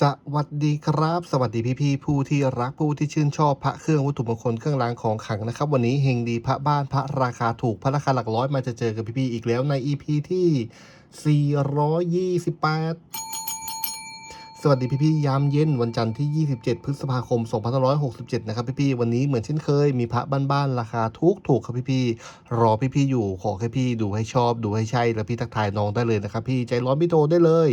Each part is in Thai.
สวัสดีครับ สวัสดีพี่ๆผู้ที่รักผู้ที่ชื่นชอบพระเครื่องวัตถุมงคลเครื่องรางของขลังนะครับ วันนี้เฮงดีพระบ้านพระราคาถูกพระราคาหลักร้อยมาจะเจอกับพี่ๆอีกแล้วใน EP ที่ 428 สวัสดีพี่ๆยามเย็นวันจันทร์ที่ 27 พฤษภาคม 2567 นะครับพี่ๆวันนี้เหมือนเช่นเคยมีพระบ้านๆราคาถูกถูกครับพี่ๆรอพี่ๆอยู่ขอแค่พี่ดูให้ชอบดูให้ใช่ แล้วพี่ทักทายน้องได้เลยนะครับพี่ใจร้อนพี่โทรได้เลย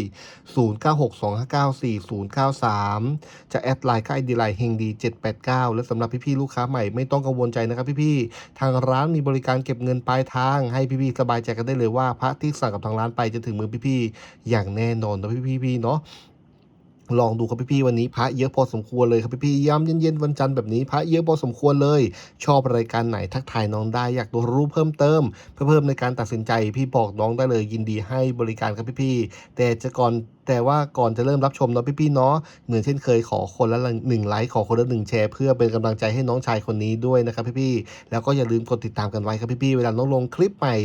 0962594093 จะแอดไลน์ก็ไอดีไลน์เฮงดี 789 และสำหรับพี่ๆลูกค้าใหม่ไม่ต้องกังวลใจนะครับพี่ๆทางร้านมีบริการเก็บเงินปลายทางให้พี่ๆสบายใจกันได้เลยว่าพระที่สั่งกับทางร้านไปจะถึงมือพี่ๆอย่างแน่นอนนะพี่ๆเนาะ ลองดูครับพี่ๆวันนี้พระเยอะพอสมควรเลยครับพี่ๆย้ำเย็นๆวันจันทร์แบบนี้พระเยอะพอสมควรเลย ชอบรายการไหนทักทายน้องได้อยากดูรู้เพิ่มเติม เพื่อเพิ่มในการตัดสินใจพี่บอกน้องได้เลยยินดีให้บริการครับพี่ๆแต่จะก่อน แต่ว่าก่อนจะเริ่มรับชมเนาะพี่ๆเนาะเหมือนเช่นเคยขอคนละหนึ่งไลค์ขอคนละหนึ่งแชร์ เพื่อเป็นกำลังใจให้น้องชายคนนี้ด้วยนะครับพี่ๆแล้วก็อย่าลืมกดติดตามกันไว้ครับพี่ๆเวลาน้องลงคลิปใหม่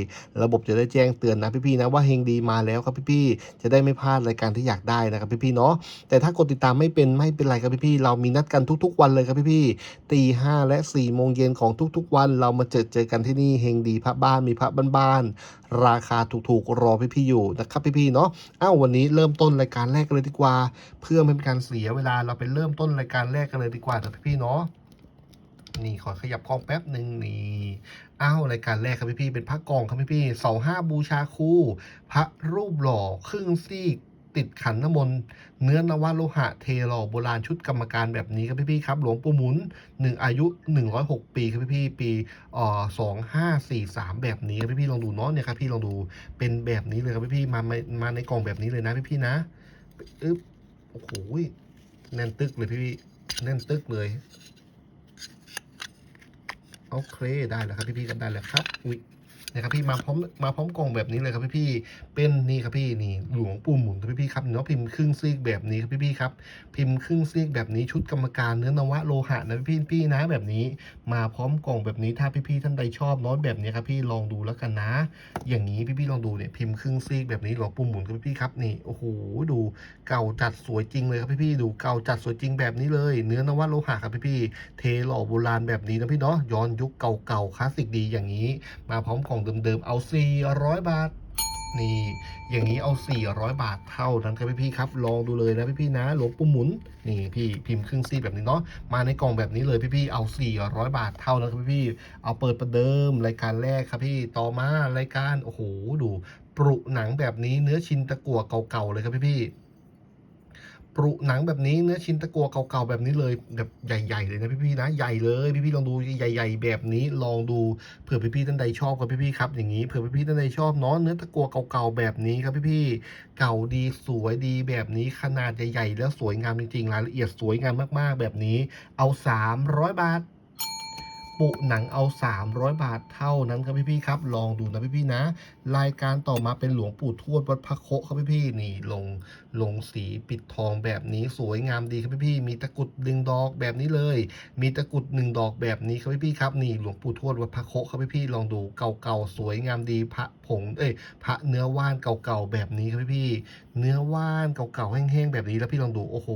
ระบบจะได้แจ้งเตือนนะพี่ๆนะว่าเฮงดีมาแล้วครับพี่ๆจะได้ไม่พลาดรายการที่อยากได้นะครับพี่ๆเนาะแต่ถ้ากดติดตามไม่เป็นไม่เป็นไรครับพี่ๆเรามีนัดกันทุกๆ วันเลยครับพี่ๆตีห้าและ4ี่โมงเย็นของทุกๆ วันเรามาเจอเจอกันที่นี่เฮงดีพระบ้านมีพระบ้านๆราคาถูกๆรอพี่ๆอยู่นะครับพี่ๆเนาะอ้าววันนี้เริ่มต้นรายการแรกกันเลยดีกว่า เพื่อไม่เป็นการเสียเวลาเราไปเริ่มต้นรายการแรกกันเลยดีกว่าเถอะพี่ๆเนาะนี่ขอขยับกล้องแป๊บหนึ่งนี่อ้าวรายการแรกครับพี่ๆเป็นพระกองครับพี่ๆเสาห้าบูชาคู่ พระรูปหล่อครึ่งซีก ติดขันน้ำมนต์เนื้อนวโลหะเทหล่อโบราณชุดกรรมการแบบนี้ครับพี่ๆครับ หลวงปู่หมุนหนึ่งอายุ 106 ปีครับพี่ๆปีเอ่อสองห้าสี่สามแบบนี้ครับพี่ๆลองดูเนาะเนี่ยครับพี่ลองดูเป็นแบบนี้เลยครับพี่ๆมามามาในกล่องแบบนี้เลยนะพี่ๆนะอึ๊บโอ้โหแน่นตึกเลยพี่ๆแน่นตึกเลยโอเคได้แล้วครับพี่ๆกันได้แล้วครับอุ้ย นะครับพี่มาพร้อมมาพร้อมกล่องแบบนี้เลยครับพี่ๆเป็นนี่ครับพี่นี่หลวงปู่หมุนครับพี่ๆครับเนาะพิมพ์ครึ่งซีกแบบนี้ครับพี่ๆครับพิมพ์ครึ่งซีกแบบนี้ชุดกรรมการเนื้อนวะโลหะนะพี่พี่นะแบบนี้ มาพร้อมกล่องแบบนี้ถ้าพี่ๆท่านใดชอบน้อยแบบนี้ครับพี่ลองดูแล้วกันนะ อย่างนี้พี่ๆลองดูเนี่ยพิมพ์ครึ่งซีกแบบนี้หลวงปู่หมุนครับพี่ๆครับนี่โอ้โหดูเก่าจัดสวยจริงเลยครับพี่ๆดูเก่าจัดสวยจริงแบบนี้เลย เนื้อนวะโลหะครับพี่ๆเทหล่อโบราณแบบนี้นะพี่เนาะย้อนยุคเก่าๆคลาสสิกดีอย่างนี้ มาพร้อมของเดิมๆ เอา 400 บาท นี่ อย่างนี้เอา 400 บาทเท่านั้นครับพี่ๆครับ ลองดูเลยนะพี่ๆนะ หลวงปู่หมุน นี่พี่พิมพ์ครึ่งซีแบบนี้เนาะ มาในกล่องแบบนี้เลยพี่ๆ เอา 400 บาทเท่านั้นครับพี่ๆ เอาเปิดประเดิมรายการแรกครับพี่ ต่อมารายการ โอ้โห ดู ปรุหนังแบบนี้ เนื้อชินตะกั่วเก่าๆเลยครับพี่ๆ ปรุหนังแบบนี้เนื้อชิ้นตะกัวเก่าๆแบบนี้เลยแบบใหญ่ๆเลยนะพี่ๆนะใหญ่เลยพี่ๆลองดูใหญ่ ๆ แบบนี้ลองดูเผื่อพี่ๆท่านใดชอบครับพี่ๆครับอย่างนี้เผื่อพี่ๆท่านใดชอบเนาะเนื้อตะกัวเก่าๆแบบนี้ครับพี่ๆเก่าดีสวยดีแบบนี้ขนาดใหญ่ๆแล้วสวยงามจริงๆรายละเอียดสวยงามมากๆ แบบนี้ เอา 300 บาทปุหนังเอา 300 บาทเท่านั้นครับพี่ๆครับ ลองดูนะพี่ๆนะรายการต่อมาเป็นหลวงปู่ทวดวัดพระโคครับพี่ๆนี่ลงลงสีปิดทองแบบนี้สวยงามดีครับพี่ๆมีตะกุดดึงดอกแบบนี้เลย มีตะกุดหนึ่งดอกแบบนี้ครับพี่ๆครับนี่หลวงปู่ทวดวัดพระโคครับพี่ๆลองดูเก่าๆสวยงามดีพระผงเอ้ยพระเนื้อว่านเก่าๆแบบนี้ครับพี่ๆเนื้อว่านเก่าๆแห้งๆแบบนี้แล้วพี่ลองดูโอ้โห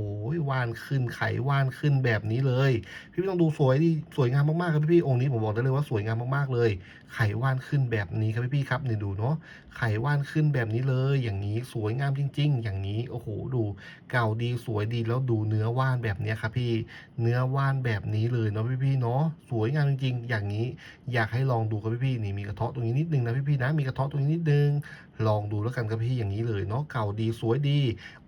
ว่านขึ้นไขว่านขึ้นแบบนี้เลย พี่พี่ต้องดูสวยดีสวยงามมากๆครับพี่พี่องค์นี้ผมบอกได้เลยว่าสวยงามมากๆเลย ไขว่านขึ้นแบบนี้ครับพี่พี่ครับนี่ดูเนาะไขว่านขึ้นแบบนี้เลยอย่างนี้สวยงามจริง ๆ อย่างนี้โอ้โหดูเก่าดีสวยดีแล้วดูเนื้อว่านแบบนี้ครับพี่เนื้อว่านแบบนี้เลยเนาะพี่พี่เนาะสวยงามจริง ๆ อย่างนี้อยากให้ลองดูครับพี่พี่นี่มีกระเทาะตรงนี้นิดนึงนะพี่พี่นะมีกระเทาะตรงนี้นิดนึงลองดูแล้วกันครับพี่อย่างนี้เลยเนาะเก่าดีสวยดี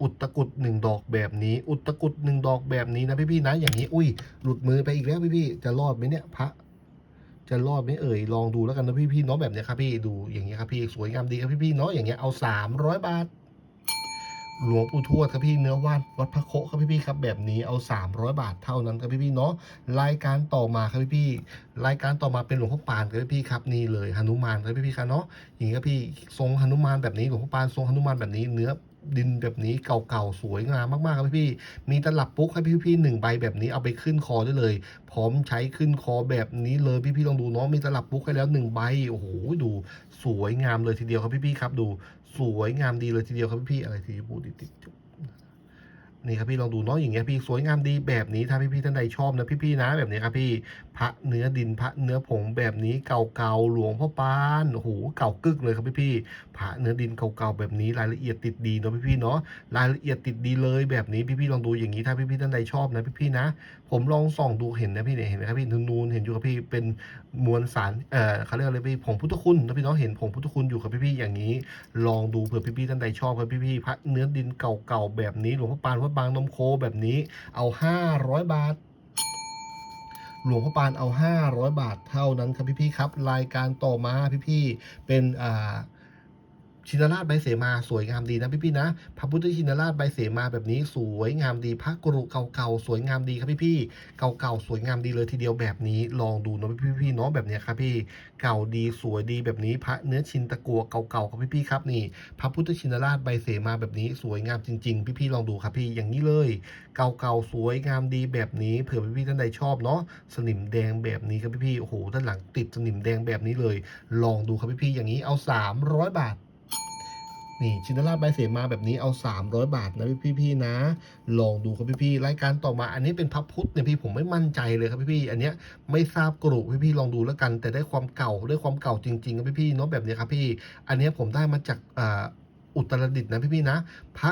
อุดตะกุดหนึ่งดอกแบบนี้ อุดตะกุดหนึ่งดอกแบบนี้นะพี่ๆนะอย่างนี้ อุ้ยหลุดมือไปอีกแล้วพี่ๆจะรอดไหมเนี่ยพระ จะรอดไหมเอ่ยลองดูแล้วกันนะพี่พี่ๆเนาะแบบเนี้ยครับพี่ดูอย่างเงี้ยครับพี่สวยงามดีครับพี่พี่ๆเนาะอย่างเงี้ยเอาสามร้อยบาทหลวงปู่ทวดครับพี่เนื้อว่านวัดพระโคครับพี่พี่ครับแบบนี้เอา 300 บาทเท่านั้นครับพี่พี่ๆเนาะรายการต่อมาครับพี่พี่ๆรายการต่อมาเป็นหลวงพ่อปานครับพี่พี่ครับนี่เลยหนุมานครับพี่พี่ครับเนาะอย่างนี้ครับพี่ทรงหนุมานแบบนี้หลวงพ่อปานทรงหนุมานแบบนี้เนื้อ ดินแบบนี้เก่าๆ สวยงามมากๆครับพี่พี่มีตลับปุ๊กให้พี่พี่ๆหนึ่งใบแบบนี้เอาไปขึ้นคอได้เลย พร้อมใช้ขึ้นคอแบบนี้เลยพี่พี่ๆลองดูเนาะมีตลับปุ๊กให้แล้วหนึ่งใบโอ้โหดูสวยงามเลยทีเดียวครับพี่พี่ๆครับดูสวยงามดีเลยทีเดียวครับพี่พี่ๆอะไรที่พูดติดนี่ครับพี่ลองดูเนาะอย่างเงี้ยพี่สวยงามดีแบบนี้ถ้าพี่ๆท่านใดชอบนะพี่ๆนะแบบนี้ครับพี่ พระเนื้อดินพระเนื้อผงแบบนี้เก่าๆหลวงพ่อปานโอ้โหเก่ากึกเลยครับพี่ๆพระเนื้อดินเก่าๆแบบนี้รายละเอียดติดดีเนาะพี่ๆเนาะรายละเอียดติดดีเลยแบบนี้พี่ๆลองดูอย่างนี้ถ้าพี่ๆท่านใดชอบนะพี่ๆนะ ผมลองส่องดูเห็นนะพี่เนี่ยเห็นไหมครับพี่นูนเห็นอยู่ครับพี่เป็นมวลสารเอ่อเขาเรียกอะไรพี่ผงพุทธคุณนะพี่น้องเห็นผงพุทธคุณอยู่ครับพี่ๆอย่างนี้ ลองดูเผื่อพี่ๆท่านใดชอบครับพี่ๆพระเนื้อดินเก่าๆแบบนี้หลวงพ่อปานวัดบางนมโคแบบนี้เอา 500 บาท หลวงพ่อปานเอา 500 บาทเท่านั้นครับพี่ๆครับ รายการต่อมาพี่ๆเป็นอ่า ชินราชใบเสมาสวยงามดีนะพี่ๆนะ พระพุทธชินราชใบเสมาแบบนี้สวยงามดี พระกรุเก่าๆสวยงามดีครับพี่ๆเก่าๆสวยงามดีเลยทีเดียวแบบนี้ลองดูนะพี่ๆเนาะแบบเนี้ยครับพี่เก่าดีสวยดีแบบนี้พระเนื้อชินตะกัวเก่าๆครับพี่ๆครับนี่ พระพุทธชินราชใบเสมาแบบนี้สวยงามจริง ๆ พี่ๆลองดูครับพี่อย่างนี้เลย เก่าๆสวยงามดีแบบนี้เผื่อพี่ๆท่านใดชอบเนาะสนิมแดงแบบนี้ครับพี่ๆโอ้โหด้านหลังติดสนิมแดงแบบนี้เลย ลองดูครับพี่ๆอย่างนี้เอา 300 บาท นี่ชินราชใบเสมาแบบนี้เอา 300 บาทนะพี่พี่นะ ลองดูครับพี่พี่รายการต่อมาอันนี้เป็นพับพุทธเนี่ยพี่ผมไม่มั่นใจเลยครับพี่พี่อันเนี้ยไม่ทราบกรุพี่พี่ลองดูแล้วกัน แต่ได้ความเก่าได้ความเก่าจริงๆครับพี่พี่เนาะแบบนี้ครับพี่ อันเนี้ยผมได้มาจากอุตรดิตถ์นะพี่พี่นะ พระ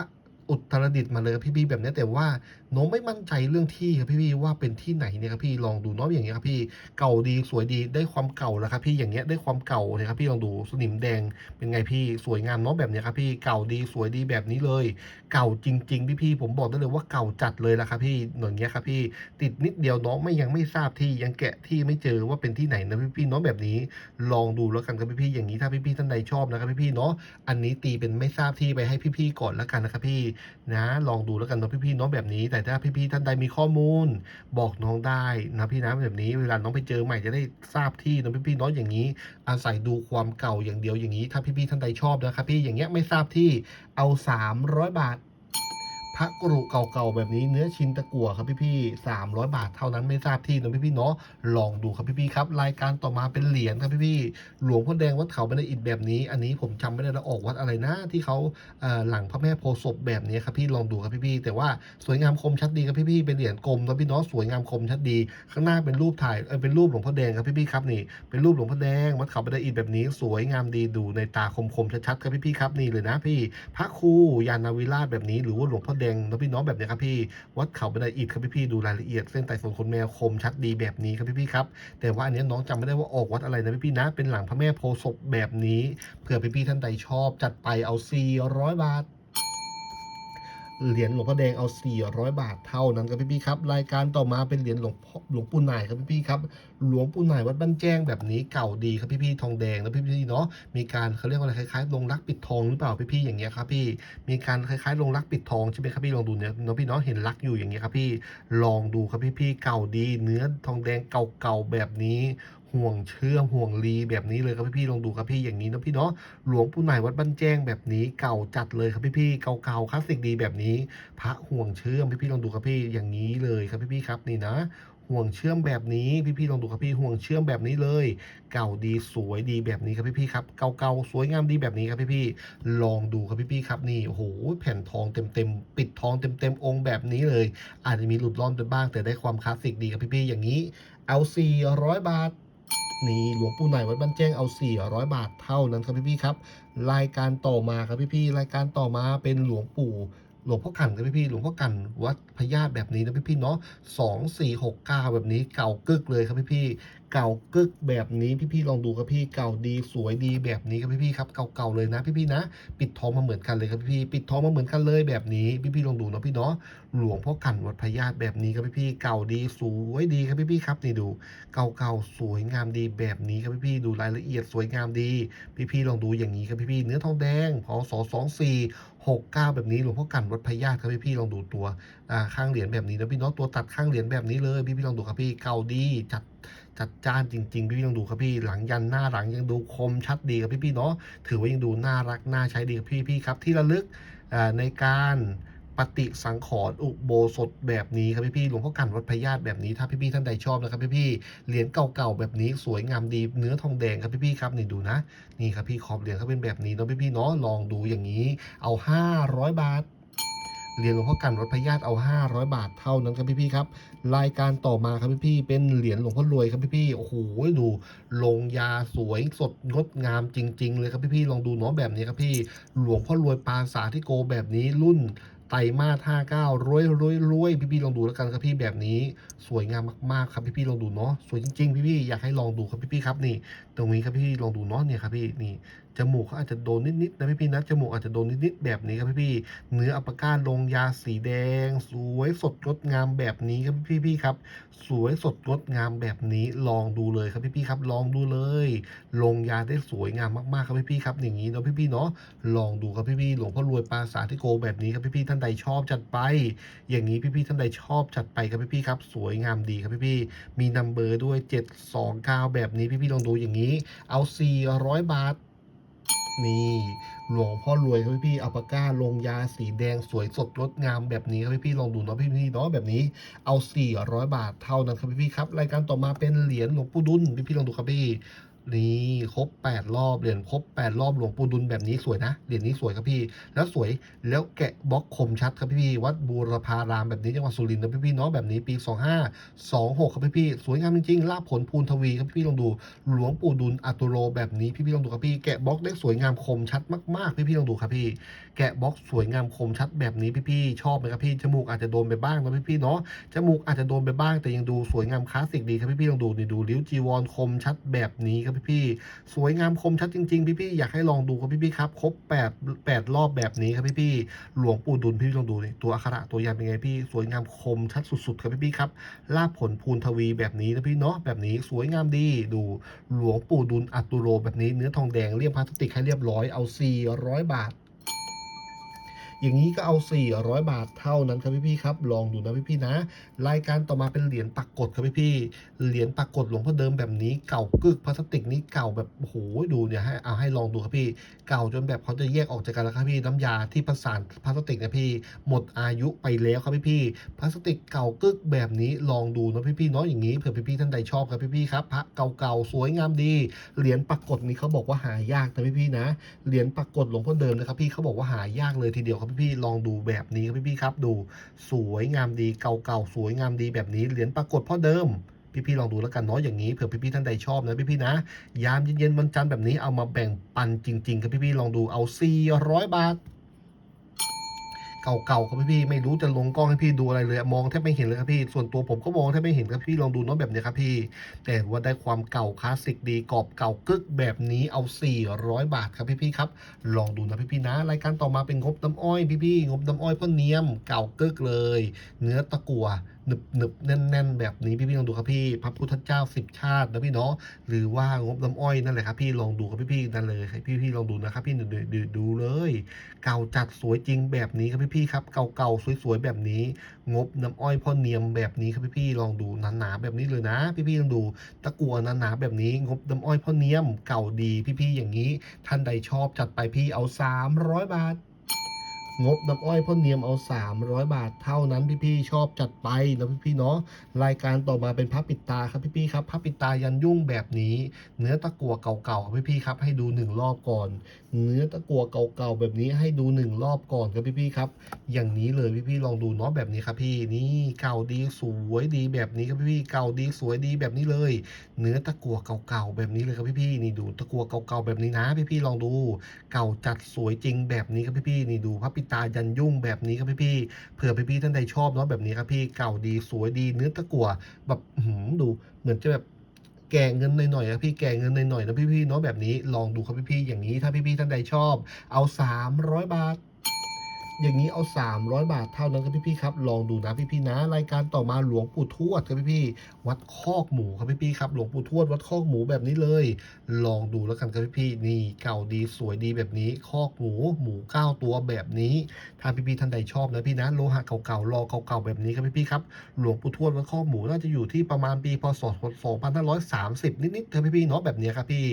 อุตรดิตถ์มาเลยพี่พี่แบบนี้แต่ว่า น้องไม่มั่นใจเรื่องที่ครับพี่พี่ว่าเป็นที่ไหนเนี่ยครับพี่ลองดูเนาะอย่างเงี้ยครับพี่เก่าดีสวยดีได้ความเก่าแล้วครับพี่อย่างเงี้ยได้ความเก่าเลยครับพี่ลองดูสนิมแดงเป็นไงพี่สวยงามเนาะแบบเนี้ยครับพี่เก่าดีสวยดีแบบนี้เลย เก่าจริง ๆ พี่ๆผมบอกได้เลยว่าเก่าจัดเลยละครับพี่อย่างเงี้ยครับพี่ติดนิดเดียวน้องไม่ยังไม่ทราบที่ยังแกะที่ไม่เจอว่าเป็นที่ไหนนะพี่ๆเนาะแบบนี้ลองดูแล้วกันครับพี่ๆอย่างนี้ถ้าพี่ๆท่านใดชอบนะครับพี่ๆเนาะอันนี้ตีเป็นไม่ทราบที่ไปให้พี่ๆก่อนแล้วกันนะครับพี่นะ ลองดูแล้วกันเนาะพี่ๆเนาะแบบนี้แแต่ถ้าพี่ๆท่านใดมีข้อมูล บอกน้องได้นะพี่นะแบบนี้ เวลาน้องไปเจอใหม่จะได้ทราบที่น้องพี่ๆน้องอย่างนี้ อาศัยดูความเก่าอย่างเดียวอย่างนี้ ถ้าพี่ๆท่านใดชอบนะครับพี่อย่างเงี้ยไม่ทราบที่เอา 300 บาท พระกรุเก่าๆแบบนี้เนื้อชินตะกั่วครับพี่ๆ300บาทเท่านั้นไม่ทราบที่นะพี่ๆเนาะลองดูครับพี่ๆครับ รายการต่อมาเป็นเหรียญครับพี่ๆหลวงพ่อแดงวัดเขาบันไดอิฐแบบนี้ อันนี้ผมจำไม่ได้แล้วออกวัดอะไรนะที่เขาเหลังพระแม่โพศพแบบนี้ครับพี่ลองดูครับพี่ๆแต่ว่าสวยงามคมชัดดีครับพี่ๆเป็นเหรียญกลมนะพี่เนาะสวยงามคมชัดดี ข้างหน้าเป็นรูปถ่ายเออเป็นรูปหลวงพ่อแดงครับพี่ๆครับนี่เป็นรูปหลวงพ่อแดงวัดเขาบันไดอิฐแบบนี้ สวยงามดีดูในตาคมๆชัดๆครับพี่ๆครับนี่เลยนะพี่ พระครูยานาวิราชแบบนี้หรือว่าหลวงพ่อแดงนะพี่น้องแบบนี้ครับพี่ วัดเขาบันไดอิฐครับพี่ๆดูรายละเอียดเส้นไต่ส่วนขนแมวคมชัดดีแบบนี้ครับพี่ๆครับ แต่ว่าอันนี้น้องจำไม่ได้ว่าออกวัดอะไรนะพี่ๆนะ เป็นหลังพระแม่โพศพแบบนี้ เผื่อพี่ๆท่านใดชอบ จัดไปเอา400บาท เหรียญหลวงพ่อแดงเอา 400 บาทเท่านั้นครับพี่ๆครับรายการต่อมาเป็นเหรียญหลวงหลวงปู่นายครับพี่ๆครับหลวงปู่นายวัดบ้านแจ้งแบบนี้เก่าดีครับพี่ๆทองแดงนะพี่ๆเนาะมีการเขาเรียกว่าอะไรคล้ายๆลงรักปิดทองหรือเปล่าพี่ๆอย่างเงี้ยครับพี่มีการคล้ายๆลงรักปิดทองใช่ไหมครับพี่ลองดูเนี่ยเนาะพี่เนาะเห็นรักอยู่อย่างเงี้ยครับพี่ลองดูครับพี่ๆเก่าดี เนื้อทองแดงเก่าๆแบบนี้ ห่วงเชื่อมห่วงลีแบบนี้เลยครับพี่ๆลองดูครับพี่อย่างนี้นะพี่เนาะหลวงปู่นายวัดบ้านแจ้งแบบนี้เก่าจัดเลยครับพี่ๆเก่าๆคลาสสิกดีแบบนี้ พระห่วงเชื่อมพี่ๆลองดูครับพี่อย่างนี้เลยครับพี่ๆครับนี่นะห่วงเชื่อมแบบนี้พี่ๆลองดูครับพี่ห่วงเชื่อมแบบนี้เลย เก่าดีสวยดีแบบนี้ครับพี่ๆครับเก่าๆสวยงามดีแบบนี้ครับพี่ๆลองดูครับพี่ๆครับนี่โอ้โหแผ่นทองเต็มๆปิดทองเต็มๆองค์แบบนี้เลย อาจจะมีหลุดร่อนไปบ้างแต่ได้ความคลาสสิกดีครับพี่ๆอย่างนี้เอา400 บาท นี่หลวงปู่หน่อยวัดบ้านแจ้งเอา 400 บาทเท่านั้นครับพี่ๆครับ รายการต่อมาครับพี่ๆรายการต่อมาเป็นหลวงปู่ หลวงพ่อกันครับพี่หลวงพ่อกันวัดพญาตแบบนี้นะพี่ๆเนาะสองสี่หกเก้าแบบนี้เก่ากึกเลยครับพี่ๆเก่ากึกแบบนี้พี่ๆลองดูครับพี่เก่าดีสวยดีแบบนี้ครับพี่ๆครับเก่าๆเลยนะพี่ๆนะ ปิดทองมาเหมือนกันเลยครับพี่ๆปิดทองมาเหมือนกันเลยแบบนี้พี่ๆลองดูนะพี่เนาะหลวงพ่อกันวัดพญาตแบบนี้ครับพี่ๆเก่าดีสวยดีครับพี่ๆครับนี่ดูเก่าๆสวยงามดีแบบนี้ครับพี่ๆดูรายละเอียดสวยงามดี พี่ๆลองดูอย่างนี้ครับพี่ๆเนื้อทองแดงพศสองสี่ 69 แบบนี้หลวงพ่อกันวัดพญาครับพี่ๆลองดูตัวข้างเหรียญแบบนี้นะพี่เน้องตัวตัดข้างเหรียญแบบนี้เลยพี่พี่ลองดูครับพี่เก่าดีจัดจัดจ้านจริงๆพี่พี่ลองดูครับพี่หลังยันหน้าหลังยังดูคมชัดดีครับพี่พี่เนาะถือว่ายังดูน่ารักน่าใช้ดีครับพี่พี่ครับที่ระลึกในการ ปฏิสังขรณ์อุโบสถแบบนี้ครับพี่ๆหลวงพ่อกันวัดพญาตแบบนี้ถ้าพี่ๆท่านใดชอบนะครับพี่ๆเหรียญเก่าๆแบบนี้สวยงามดีเนื้อทองแดงครับพี่ๆครับนี่ดูนะนี่ครับพี่ขอบเหรียญเขาเป็นแบบนี้เนาะพี่ๆเนาะลองดูอย่างนี้ เอา 500 บาทเหรียญหลวงพ่อกันวัดพญาตเอา 500 บาทเท่านั้นครับพี่ๆครับ รายการต่อมาครับพี่ๆเป็นเหรียญหลวงพ่อรวยครับพี่ๆโอ้โหดูลงยาสวยสดงดงามจริง ๆ เลยครับพี่ๆลองดูเนาะแบบนี้ครับพี่หลวงพ่อรวยปาสาทที่โกแบบนี้รุ่น ไตรมาส59รวยรวยรวยพี่ๆลองดูแล้วกันครับพี่แบบนี้สวยงามมากๆครับพี่ๆลองดูเนาะสวยจริงๆพี่ๆอยากให้ลองดูครับพี่ๆครับนี่ ตรงนี้ครับพี่ลองดูเนาะเนี่ยครับพี่นี่ จมูกเขาอาจจะโดนนิดๆนะพี่ๆนะจมูกอาจจะโดนนิดๆแบบนี้ครับพี่ๆเนื้ออัปก้าลงยาสีแดง สวยสดงดงามแบบนี้ครับพี่ๆครับ สวยสดงดงามแบบนี้ลองดูเลยครับพี่ๆครับ ลองดูเลย ลงยาได้สวยงามมากๆครับพี่ๆครับ อย่างนี้เนาะพี่ๆเนาะลองดูครับพี่ๆหลวงพ่อรวยปราสาทที่โกแบบนี้ครับพี่ๆท่านใดชอบจัดไป อย่างนี้พี่ๆท่านใดชอบจัดไปครับพี่ๆครับ สวยงามดีครับพี่ๆมีนัมเบอร์ด้วย729แบบนี้พี่ๆลองดูอย่างนี้ เอา 400 บาท นี่ หลวงพ่อรวยครับพี่ๆอัลปาก้าลงยาสีแดงสวยสดงดงามแบบนี้ครับพี่ๆลองดูเนาะพี่ๆเนาะแบบนี้เอา 400 บาทเท่านั้นครับพี่ๆครับ รายการต่อมาเป็นเหรียญหลวงปู่ดุลพี่ๆลองดูครับพี่ นี่ครบ8รอบเหรียญครบ8รอบหลวงปู่ดุลแบบนี้สวยนะเหรียญนี้สวยครับพี่ แล้วสวยแล้วแกะบล็อกคมชัดครับพี่ๆวัดบูรพารามแบบนี้จังหวัดสุรินทร์นะพี่พี่เนาะแบบนี้ปี 25 26 ครับพี่พี่สวยงามจริงๆลาบผลภูนทวีครับพี่ๆลองดูหลวงปู่ดุลอัตุโรแบบนี้พี่พี่ลองดูครับพี่แกะบล็อกได้สวยงามคมชัดมากๆพี่พี่ลองดูครับพี่ แกะบล็อกสวยงามคมชัดแบบนี้พี่ๆชอบไหมครับพี่จมูกอาจจะโดนไปบ้างนะพี่ๆเนาะจมูกอาจจะโดนไปบ้างแต่ยังดูสวยงามคลาสสิกดีครับพี่ๆลองดูนี่ดูริ้วจีวรคมชัดแบบนี้ครับพี่ๆสวยงามคมชัดจริง ๆ พี่ๆอยากให้ลองดูครับพี่ๆครับครบ8 8รอบแบบนี้ครับพี่ๆหลวงปู่ดุลพี่ๆลองดูนี่ตัวอักขระตัวยันเป็นไงพี่สวยงามคมชัดสุดๆครับพี่ๆครับลาบผลภูนทวีแบบนี้นะพี่เนาะแบบนี้สวยงามดีดูหลวงปู่ดุลอัตุโรแบบนี้เนื้อทองแดงเรียบพลาสติกให้เรียบร้อยเอา400 บาท อย่างนี้ก็เอา 400 บาทเท่านั้นครับพี่ๆครับ ลองดูนะพี่ๆนะ รายการต่อมาเป็นเหรียญปักกดครับพี่ๆเหรียญปักกดหลวงพ่อเดิมแบบนี้เก่ากึกพลาสติกนี้เก่าแบบโอ้โหดูเนี่ยให้เอาให้ลองดูครับพี่ เก่าจนแบบเขาจะแยกออกจากกันแล้วครับพี่น้ำยาที่ประสานพลาสติกนะพี่หมดอายุไปแล้วครับพี่ๆพลาสติกเก่ากึกแบบนี้ลองดูนะพี่ๆเนาะอย่างนี้เผื่อพี่ๆท่านใดชอบครับพี่ๆครับพระเก่าๆสวยงามดีเหรียญปักกดนี่เขาบอกว่าหายากนะพี่ๆนะเหรียญปักกดหลวงพ่อเดิมนะครับพี่เขาบอกว่าหายากเลยทีเดียวครับพี่ๆลองดูแบบนี้ครับพี่ๆครับดู สวยงามดีเก่าๆสวยงามดีแบบนี้เหรียญปรากฏพ่อเดิม พี่ๆลองดูแล้วกันเนาะอย่างนี้เผื่อพี่ๆท่านใดชอบนะพี่ๆนะ ยามเย็นๆวันจันทร์แบบนี้เอามาแบ่งปันจริงๆครับพี่ๆลองดูเอา 400 บาทเก่าๆครับพี่ๆไม่รู้จะลงกล้องให้พี่ดูอะไรเลยมองแทบไม่เห็นเลยครับพี่ส่วนตัวผมก็มองแทบไม่เห็นครับพี่ลองดูเนาะแบบนี้ครับพี่ แต่ว่าได้ความเก่าคลาสสิกดีกรอบเก่ากึกแบบนี้เอา 400 บาทครับพี่ๆครับลองดูนะพี่ๆนะ รายการต่อมาเป็นงบน้ำอ้อยพี่ๆงบน้ำอ้อยพ่อเนียมเก่ากึกเลย เนื้อตะกั่ว หนึบหนึบแน่น ๆ แบบนี้พี่ๆลองดูครับพี่พระพุทธเจ้าสิบชาตินะพี่เนาะหรือว่างบน้ำอ้อยนั่นแหละครับพี่ลองดูครับพี่ๆนั่นเลยพี่ๆลองดูนะครับพี่ดูดูดูเลย เก่าจัดสวยจริงแบบนี้ครับพี่ๆครับเก่าๆสวยๆแบบนี้ งบน้ำอ้อยพ่อเนียมแบบนี้ครับพี่ๆลองดูหนาๆแบบนี้เลยนะ พี่ๆลองดูตะกัวหนาๆแบบนี้ งบน้ำอ้อยพ่อเนียมเก่าดีพี่ๆอย่างนี้ ท่านใดชอบจัดไปพี่เอา 300 บาท งบน้ำอ้อยพ่อเนียมเอา 300 บาทเท่านั้นพี่ๆชอบจัดไปนะพี่ๆเนาะรายการต่อมาเป็นพระปิดตาครับพี่ๆครับพระปิดตายันยุ่งแบบนี้ เนื้อตะกั่วเก่าๆพี่ๆครับให้ดูหนึ่งรอบก่อน เนื้อตะกั่วเก่าๆแบบนี้ให้ดูหนึ่งรอบก่อนครับพี่ๆครับ อย่างนี้เลยพี่ๆลองดูเนาะแบบนี้ครับพี่นี่เก่าดีสวยดีแบบนี้ครับพี่ๆเก่าดีสวยดีแบบนี้เลย เนื้อตะกั่วเก่าๆแบบนี้เลยครับพี่ๆนี่ดูตะกั่วเก่าๆแบบนี้นะ พี่ๆลองดู เก่าจัดสวยจริงแบบนี้ครับพี่ๆนี่ดูพระปิตายันยุ่งแบบนี้ครับพี่ๆเผื่อพี่ๆท่านใดชอบเนาะแบบนี้ครับพี่เก่าดีสวยดีเนื้อตะกั่วแบบดูเหมือนจะแบบ แก่เงินหน่อยๆนะพี่แก่เงินหน่อยๆนะพี่ๆเนาะแบบนี้ลองดูครับพี่ๆอย่างนี้ถ้าพี่ๆท่านใดชอบ เอา 300 บาท อย่างนี้เอา 300 บาทเท่านั้นครับพี่ๆครับ ลองดูนะพี่ๆนะ รายการต่อมาหลวงปู่ทวดครับพี่ๆวัดคอกหมูครับพี่ๆครับ หลวงปู่ทวดวัดคอกหมูแบบนี้เลย ลองดูแล้วกันครับพี่ๆนี่เก่าดีสวยดีแบบนี้ คอกหมูหมูเก้าตัวแบบนี้ถ้าพี่ๆท่านใดชอบนะพี่นะโลหะเก่าๆรอเก่าๆแบบนี้ครับพี่ๆครับหลวงปู่ทวดวัดคอกหมูน่าจะอยู่ที่ประมาณปีพศ2530 นิดๆครับพี่ๆเนาะแบบนี้ครับพี่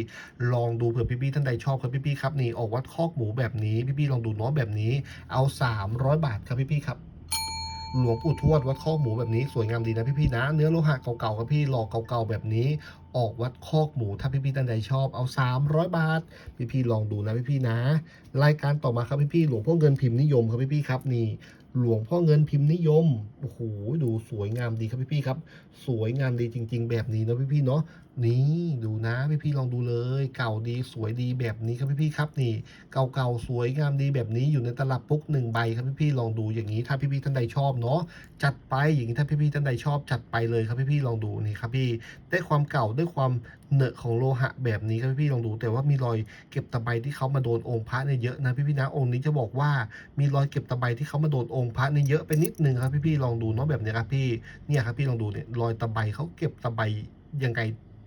ลองดูเผื่อพี่ๆท่านใดชอบครับพี่ๆครับนี่ออกวัดคอกหมูแบบนี้พี่ๆลองดูเนาะแบบนี้เอา300 บาทครับพี่ๆครับ หลวงปู่ทวดวัดข้อกหมูแบบนี้สวยงามดีนะพี่ๆนะ เนื้อโลหะเก่าๆครับพี่หลอกเก่าๆแบบนี้ ออกวัดคอกหมูถ้าพี่ๆท่านใดชอบเอา 300 บาท พี่ๆลองดูนะพี่ๆนะ รายการต่อมาครับพี่ๆหลวงพ่อเงินพิมพ์นิยมครับพี่ๆครับนี่หลวงพ่อเงินพิมพ์นิยม โอ้โห ดูสวยงามดีครับพี่ๆครับ สวยงามดีจริง ๆ แบบนี้นะพี่ๆเนาะ นี่ดูนะพี่ๆลองดูเลย เก่าดีสวยดีแบบนี้ครับพี่ๆครับนี่ เก่าๆสวยงามดีแบบนี้อยู่ในตลับปุ๊กหนึ่งใบครับพี่ๆลองดูอย่างนี้ถ้าพี่ๆท่านใดชอบเนาะจัดไปอย่างนี้ถ้าพี่ๆท่านใดชอบจัดไปเลยครับพี่ๆลองดูนี่ครับพี่ได้ความเก่าได้ความเหนอะของโลหะแบบนี้ครับพี่ๆลองดู แต่ว่ามีรอยเก็บตะไบที่เขามาโดนองค์พระเนี่ยเยอะนะพี่ๆนะองค์นี้จะบอกว่ามีรอยเก็บตะไบที่เขามาโดนองค์พระเนี่ยเยอะไปนิดนึงครับพี่ๆลองดูเนาะแบบนี้ครับพี่เนี่ยครับพี่ลองดูเนี่ยรอยตะไบเขาเก็บตะไบยังไง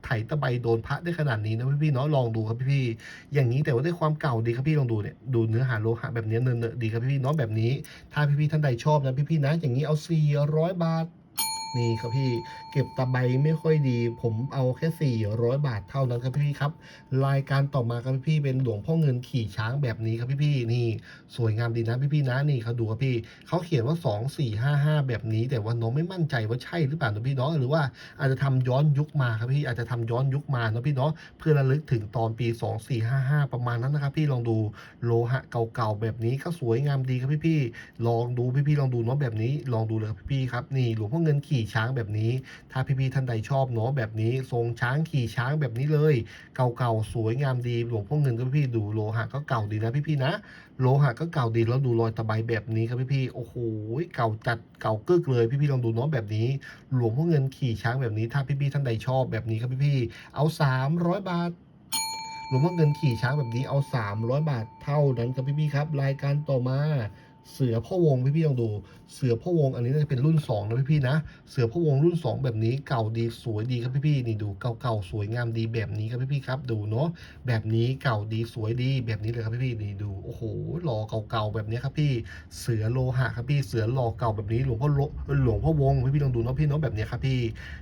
ไถตะไบโดนพระได้ขนาดนี้นะพี่พี่ๆเนาะลองดูครับพี่พี่ๆอย่างนี้แต่ว่าด้วยความเก่าดีครับพี่ลองดูเนี่ยดูเนื้อหาโลหะแบบนี้เนื้อๆดีครับพี่พี่ๆเนาะแบบนี้ ถ้าพี่พี่ๆท่านใดชอบนะพี่พี่ๆนะอย่างนี้เอา 400 บาท นี่ครับพี่เก็บตะไบไม่ค่อยดี ผมเอาแค่ 400 บาทเท่านั้นครับพี่ครับ รายการต่อมาครับพี่เป็นหลวงพ่อเงินขี่ช้างแบบนี้ครับพี่พี่ๆนี่ สวยงามดีนะพี่พี่ๆนะนี่เขาดูครับพี่เขาเขียนว่า 2 4 5 5 แบบนี้ แต่ว่าน้องไม่มั่นใจว่าใช่หรือเปล่านะพี่เนาะหรือว่าอาจจะทำย้อนยุคมาครับพี่อาจจะทำย้อนยุคมานะพี่เนาะเพื่อระลึกถึงตอนปี 2 4 5 5 ประมาณนั้นนะครับ พี่ลองดูโลหะเก่าๆแบบนี้ก็สวยงามดีครับพี่พี่ๆลองดูพี่พี่ๆลองดูเนาะแบบนี้ลองดูเลยครับพี่ครับนี่หลวงพ่อเงินขี่ช้างแบบนี้ ถ้าพี่ๆท่านใดชอบเนาะแบบนี้ทรงช้างขี่ช้างแบบนี้เลย เก่าๆสวยงามดีหลวงพ่อเงินก็พี่ดูโลหะก็เก่าดีนะพี่ๆนะ โลหะก็เก่าดีแล้วดูรอยตะไบแบบนี้ครับพี่ๆโอ้โหเก่าจัดเก่ากึกเลยพี่ๆลองดูเนาะแบบนี้ หลวงพ่อเงินขี่ช้างแบบนี้ ถ้าพี่ๆท่านใดชอบแบบนี้ครับพี่ๆเอา 300 บาทหลวงพ่อเงินขี่ช้างแบบนี้เอา 300 บาทเท่านั้นครับพี่ๆครับ รายการต่อมา เสือพ่อวงพี่ๆลองดู เสือพ่อวงอันนี้น่าจะเป็นรุ่น2นะพี่ๆนะ เสือพ่อวงรุ่น 2 แบบนี้เก่าดีสวยดีครับพี่ๆนี่ดูเก่าๆสวยงามดีแบบนี้ครับพี่ๆครับดูเนาะแบบนี้เก่าดีสวยดีแบบนี้เลยครับพี่ๆนี่ดูโอ้โหหล่อเก่าๆแบบนี้ครับพี่เสือโลหะครับพี่เสือหล่อเก่าแบบนี้หลวงพ่อหลวงพ่อวงพี่ๆลองดูเนาะพี่เนาะแบบนี้ครับพี่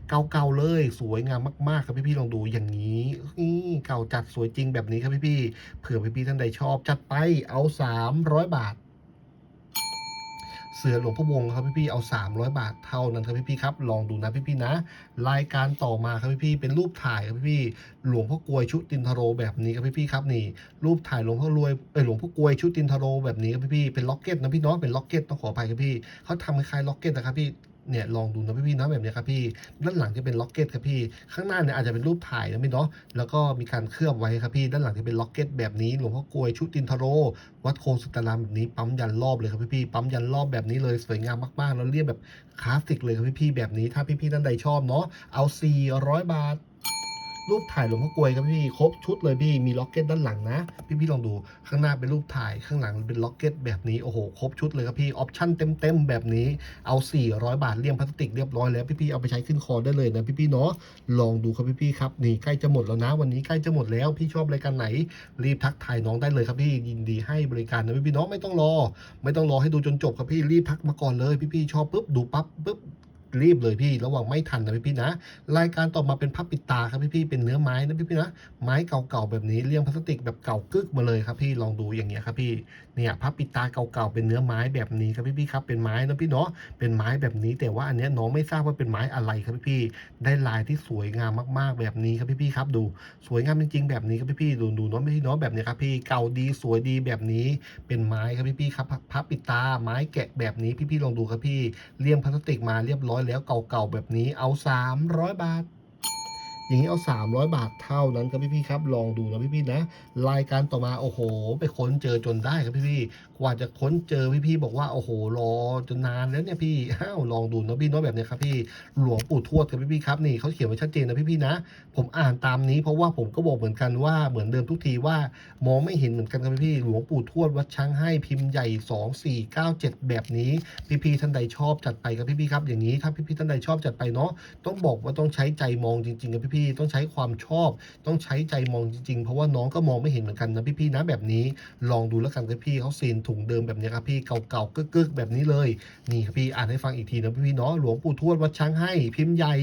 เก่าๆเลยสวยงามมากๆครับพี่ๆลองดูอย่างนี้นี่เก่าจัดสวยจริงแบบนี้ครับพี่ๆเผื่อพี่ๆท่านใดชอบจัดไปเอา 300 บาท เสือหลวงพ่อวงครับพี่พี่เอา 300 บาทเท่านั้นครับพี่พี่ครับลองดูนะพี่พี่นะ รายการต่อมาครับพี่พี่เป็นรูปถ่ายครับพี่พี่หลวงพ่อกวยชุดตินทโรแบบนี้ครับพี่พี่ครับนี่ รูปถ่ายหลวงพ่อรวยเออหลวงพ่อกวยชุดตินทโรแบบนี้ครับพี่พี่เป็นล็อกเก็ตนะพี่น้องเป็นล็อกเก็ตต้องขออภัยครับพี่เขาทำคล้ายๆล็อกเก็ตนะครับพี่ เนี่ยลองดูนะพี่ๆนะแบบนี้ครับพี่ด้านหลังจะเป็นล็อกเก็ตครับพี่ ข้างหน้าเนี่ยอาจจะเป็นรูปถ่ายนะพี่เนาะแล้วก็มีการเคลือบไว้ครับพี่ ด้านหลังจะเป็นล็อกเก็ตแบบนี้หลวงพ่อกลวยชุดตินทโร วัดโคสุตารามแบบนี้ปั๊มยันรอบเลยครับพี่ๆปั๊มยันรอบแบบนี้เลยสวยงามมากๆแล้วเรียกแบบคลาสสิกเลยครับพี่ๆแบบนี้ถ้าพี่ๆท่านใดชอบเนาะเอา400บาท รูปถ่ายหลวงพ่อกลวยครับพี่ครบชุดเลยพี่มีล็อกเก็ตด้านหลังนะ พี่พี่ลองดูข้างหน้าเป็นรูปถ่ายข้างหลังเป็นล็อกเก็ตแบบนี้โอ้โหครบชุดเลยครับพี่ออปชั่นเต็มๆแบบนี้เอา 400 บาทเลี่ยมพลาสติกเรียบร้อยแล้วพี่พี่เอาไปใช้ขึ้นคอได้เลยนะพี่พี่เนาะลองดูครับพี่พี่ครับนี่ใกล้จะหมดแล้วนะ วันนี้ใกล้จะหมดแล้วพี่ชอบรายการไหน รีบทักทายน้องได้เลยครับพี่ยินดีให้บริการนะพี่พี่เนาะไม่ต้องรอ ไม่ต้องรอให้ดูจนจบครับพี่รีบทักมาก่อนเลย พี่พี่ชอบปุ๊บดูปั๊บปุ๊บ รีบเลยพี่ ระวังไม่ทันนะพี่พี่นะ รายการต่อมาเป็นพับปิดตาครับพี่พี่เป็นเนื้อไม้นะพี่พี่นะ ไม้เก่าๆแบบนี้เลี่ยมพลาสติกแบบเก่ากึกมาเลยครับพี่ลองดูอย่างเงี้ยครับพี่ เนี่ยพับปิดตาเก่าๆเป็นเนื้อไม้แบบนี้ครับพี่พี่ครับเป็นไม้นะพี่เนาะ เป็นไม้แบบนี้แต่ว่าอันเนี้ยน้องไม่ทราบว่าเป็นไม้อะไรครับพี่พี่ ได้ลายที่สวยงามมากๆแบบนี้ครับพี่พี่ครับดู สวยงามจริงๆแบบนี้ครับพี่พี่ดูดูเนาะพี่เนาะแบบนี้ครับพี่ เก่าดีสวยดีแบบนี้ เป็นไม้ครับพี่พี่ครับพับปิดตาไม้แกะแบบนี้พี่พี่ลองดูครับพี่เลี่ยมพลาสติกมาเรียบร้อยแล้วเก่าๆแบบนี้เอา 300 บาท อย่างนี้เอา 300 บาทเท่านั้นครับพี่ๆครับ ลองดูนะพี่ๆนะ รายการต่อมาโอ้โห ไปค้นเจอจนได้ครับพี่ๆกว่าจะค้นเจอพี่ๆบอกว่าโอ้โหรอจนนานแล้วเนี่ยพี่อ้าวลองดูนะพี่เนาะแบบเนี้ยครับพี่หลวงปู่ทวดครับพี่ๆครับนี่เขาเขียนไว้ชัดเจนนะพี่ๆนะ ผมอ่านตามนี้เพราะว่าผมก็บอกเหมือนกันว่าเหมือนเดิมทุกทีว่ามองไม่เห็นเหมือนกันครับพี่ๆหลวงปู่ทวดวัดช้างให้พิมพ์ใหญ่ 2497 แบบนี้พี่ๆท่านใดชอบจัดไปครับพี่ๆครับอย่างนี้ถ้าพี่ๆท่านใดชอบจัดไปเนาะต้องบอกว่าต้องใช้ใจมองจริงๆครับพี่ๆต้องใช้ความชอบ ต้องใช้ใจมองจริงๆ เพราะว่าน้องก็มองไม่เห็นเหมือนกันนะพี่ๆนะแบบนี้ลองดูแล้วกันครับพี่เขาซีนถุงเดิมแบบนี้ครับพี่เก่าๆกึกๆแบบนี้เลยนี่ครับพี่อ่านให้ฟังอีกทีนะพี่เนาะหลวงปู่ทวดวัดช้างให้พิมพ์ใหญ่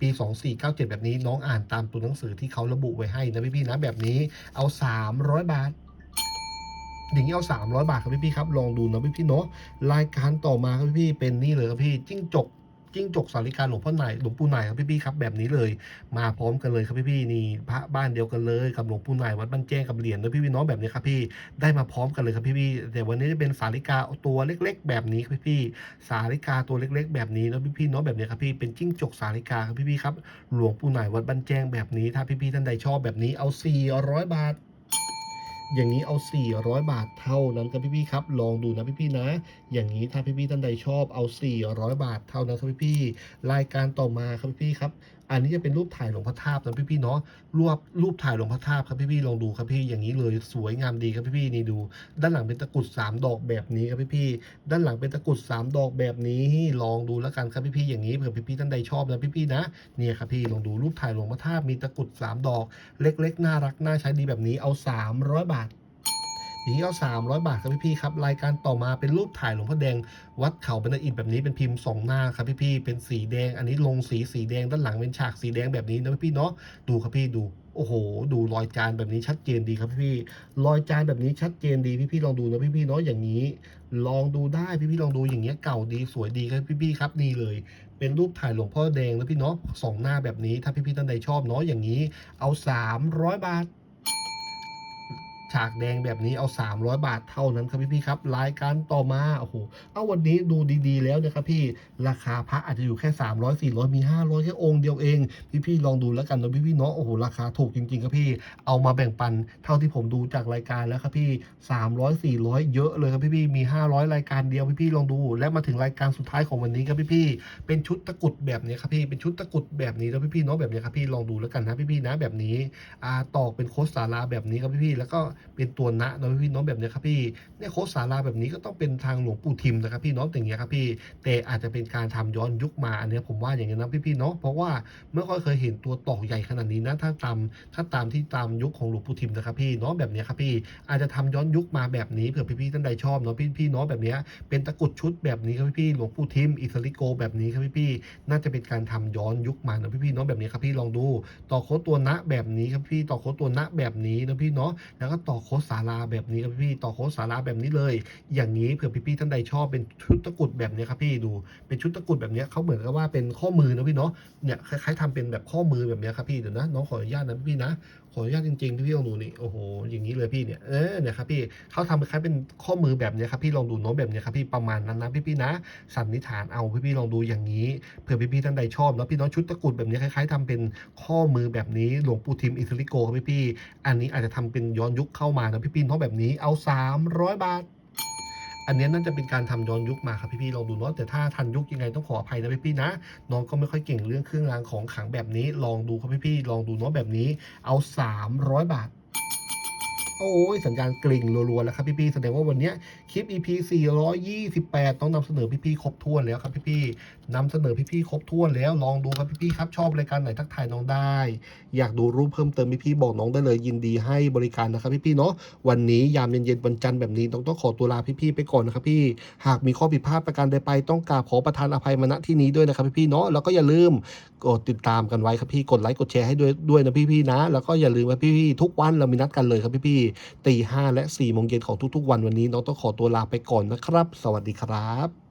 ปี 2497 แบบนี้น้องอ่านตามตัวหนังสือที่เขาระบุไว้ให้นะพี่ๆนะแบบนี้เอา 300 บาทอย่างนี้เอา 300 บาทครับพี่ๆครับ ลองดูนะพี่ๆเนาะรายการต่อมาครับพี่ๆเป็นนี่เลยครับพี่จิ้งจก จิ้งจกสาริกาหลวงพ่อหนหลวงปู่หนครับพี่ๆครับแบบนี้เลย มาพร้อมกันเลยครับพี่ๆนี่พระบ้านเดียวกันเลยกับหลวงปู่หนวัดบ้านแจ้งกับเหรียญด้วยพี่ๆน้องแบบนี้ครับพี่ได้มาพร้อมกันเลยครับพี่ๆแต่วันนี้จะเป็นสาริกาตัวเล็ก ๆ แบบนี้ครับพี่ๆสาริกาตัวเล็ก ๆ แบบนี้แล้วพี่ๆน้องแบบนี้ครับพี่เป็นจิ้งจกสาริกาครับพี่ๆครับหลวงปู่หนวัดบ้านแจ้งแบบนี้ถ้าพี่ๆท่านใดชอบแบบนี้เอา 400 บาท อย่างนี้เอา 400 บาทเท่านั้นครับพี่ๆครับ ลองดูนะพี่ๆนะ อย่างนี้ถ้าพี่ๆท่านใดชอบเอา 400 บาทเท่านั้นครับพี่ๆรายการต่อมาครับพี่ๆครับ อันนี้จะเป็นรูปถ่ายหลวงพ่อทาบนะพี่ๆเนาะรูปรูปถ่ายหลวงพ่อทาบครับพี่ๆลองดูครับพี่อย่างนี้เลยสวยงามดีครับพี่ๆนี่ดู ด้านหลังเป็นตะกุดสามดอกแบบนี้ครับพี่ๆด้านหลังเป็นตะกุดสามดอกแบบนี้ลองดูแล้วกันครับพี่ๆอย่างนี้เผื่อพี่ๆท่านใดชอบนะพี่ๆนะเนี่ยครับพี่ลองดูรูปถ่ายหลวงพ่อทาบมีตะกุดสามดอก เล็ก ๆ น่ารักน่าใช้ดีแบบนี้เอา 300 บาท อย่างนี้เอา300 บาทครับพี่ๆครับรายการต่อมาเป็นรูปถ่ายหลวงพ่อแดง วัดเขาบรรณอิฐแบบนี้เป็นพิมพ์สองหน้าครับพี่ๆเป็นสีแดง อันนี้ลงสีสีแดงด้านหลังเป็นฉากสีแดงแบบนี้นะพี่ๆเนาะดูครับพี่ดูโอ้โห ดูรอยจานแบบนี้ชัดเจนดีครับพี่รอยจานแบบนี้ชัดเจนดีพี่ๆลองดูนะพี่ๆเนาะอย่างนี้ ลองดูได้พี่ๆลองดูอย่างเงี้ยเก่าดีสวยดีครับพี่ๆครับนี่เลย เป็นรูปถ่ายหลวงพ่อแดงนะพี่เนาะสองหน้าแบบนี้ถ้าพี่ๆท่านใดชอบเนาะอย่างนี้ เอา 300 บาท ฉากแดงแบบนี้เอา 300 บาทเท่านั้นครับพี่ๆครับรายการต่อมาโอ้โหเอาวันนี้ดูดีๆ แล้วนะครับพี่ราคาพระอาจจะอยู่แค่ 300 400 มี 500 แค่องค์เดียวเอง พี่ๆลองดูแล้วกันนะพี่ๆเนาะโอ้โหราคาถูกจริงๆครับพี่เอามาแบ่งปันเท่าที่ผมดูจากรายการแล้วครับพี่ 300 400 เยอะเลยครับพี่ๆมี 500 รายการเดียวพี่ๆลองดู และมาถึงรายการสุดท้ายของวันนี้ครับพี่ๆเป็นชุดตะกุดแบบนี้ครับพี่เป็นชุดตะกุดแบบนี้แล้วพี่ๆเนาะแบบนี้ครับพี่ลองดูแล้วกันนะพี่ๆนะแบบนี้อ่าตอกเป็นโคสสาราแบบนี้ครับพี่ๆแล้วก็เป็นตัวนะเนาะพี่ๆเนาะแบบนี้ครับพี่เนี่ยโคสาราแบบนี้ก็ต้องเป็นทางหลวงปู่ทิมนะครับพี่เนาะอย่างเงี้ยครับพี่แต่อาจจะเป็นการทำย้อนยุคมาอันเนี้ยผมว่าอย่างเงี้ยนะพี่ๆเนาะเพราะว่าไม่ค่อยเคยเห็นตัวตอกใหญ่ขนาดนี้นะถ้าตามถ้าตามที่ตามยุคของหลวงปู่ทิมนะครับพี่เนาะแบบเนี้ยครับพี่อาจจะทำย้อนยุคมาแบบนี้เผื่อพี่ๆท่านใดชอบเนาะพี่ๆเนาะแบบเนี้ยเป็นตะกุดชุดแบบนี้ครับพี่ๆหลวงปู่ทิมอิสริโกแบบนี้ครับพี่ๆน่าจะเป็นการทำย้อนยุคมาเนาะพี่ๆเนาะแบบนี้ครับพี่ลองดูต่อโคตัวนะแบบนี้ครับพี่ต่อโคตัวนะแบบนี้นะพี่เนาะแล้วก็ต่อโค้ดสาราแบบนี้ครับพี่ต่อโค้ดสาราแบบนี้เลย อย่างนี้เผื่อพี่ๆท่านใดชอบเป็นชุดตะกรุดแบบนี้ครับพี่ดูเป็นชุดตะกรุดแบบนี้เขาเหมือนกับว่าเป็นข้อมือนะพี่เนาะเนี่ยคล้ายๆทำเป็นแบบข้อมือแบบนี้ครับพี่เดี๋ยวนะน้องขออนุญาตนะพี่นะ ออนุญาตจริงๆพี่ลองดูนี่โอ้โหอย่างนี้เลยพี่เนี่ยเออเนี่ยครับพี่เขาทำคล้ายเป็นข้อมือแบบเนี้ยครับพี่ลองดูโน้องแบบเนี้ยครับพี่ประมาณนั้นนะพี่ๆนะสันนิษฐานเอาพี่ๆลองดูอย่างนี้เผื่อพี่ๆท่านใดชอบแล้วพี่น้องชุดตะกุดแบบนี้คล้ายๆทำเป็นข้อมือแบบนี้หลวงปู่ทิมอิสริโกครับพี่ๆอันนี้อาจจะทำเป็นย้อนยุคเข้ามานะพี่ๆเนาะแบบนี้เอา 300 บาท อันนี้น่าจะเป็นการทำย้อนยุคมาครับพี่ๆลองดูเนาะแต่ถ้าทันยุคยังไงต้องขออภัยนะพี่ๆนะน้องก็ไม่ค่อยเก่งเรื่องเครื่องรางของขลังแบบนี้ ลองดูครับพี่ๆลองดูเนาะแบบนี้ เอา 300 บาท โอ้ยสัญญาณกริ่งรัวๆแล้วครับพี่ๆแสดงว่าวันนี้คลิป EP 428 ต้องนำเสนอพี่ๆครบถ้วนแล้วครับพี่ๆนำเสนอพี่ๆครบถ้วนแล้วลองดูครับพี่ๆครับชอบรายการไหนทักทายน้องได้ อยากดูรูปเพิ่มเติมพี่ๆบอกน้องได้เลยยินดีให้บริการนะครับพี่ๆเนาะวันนี้ยามเย็นๆวันจันทร์แบบนี้ต้องต้องขอตัวลาพี่ๆไปก่อนนะครับพี่หากมีข้อผิดพลาดประการใดไปต้องกราบขอประทานอภัยมาณที่นี้ด้วยนะครับพี่ๆเนาะแล้วก็อย่าลืมกดติดตามกันไว้ครับพี่กดไลค์กดแชร์ให้ด้วยด้วยนะพี่ๆนะ แล้วก็อย่าลืมว่าพี่ๆทุกวันเรามีนัดกันเลยครับพี่ๆตีห้าและสี่โมงเย็นของทุกๆ วันวันนี้น้องต้องขอตัวลาไปก่อนนะครับ สวัสดีครับ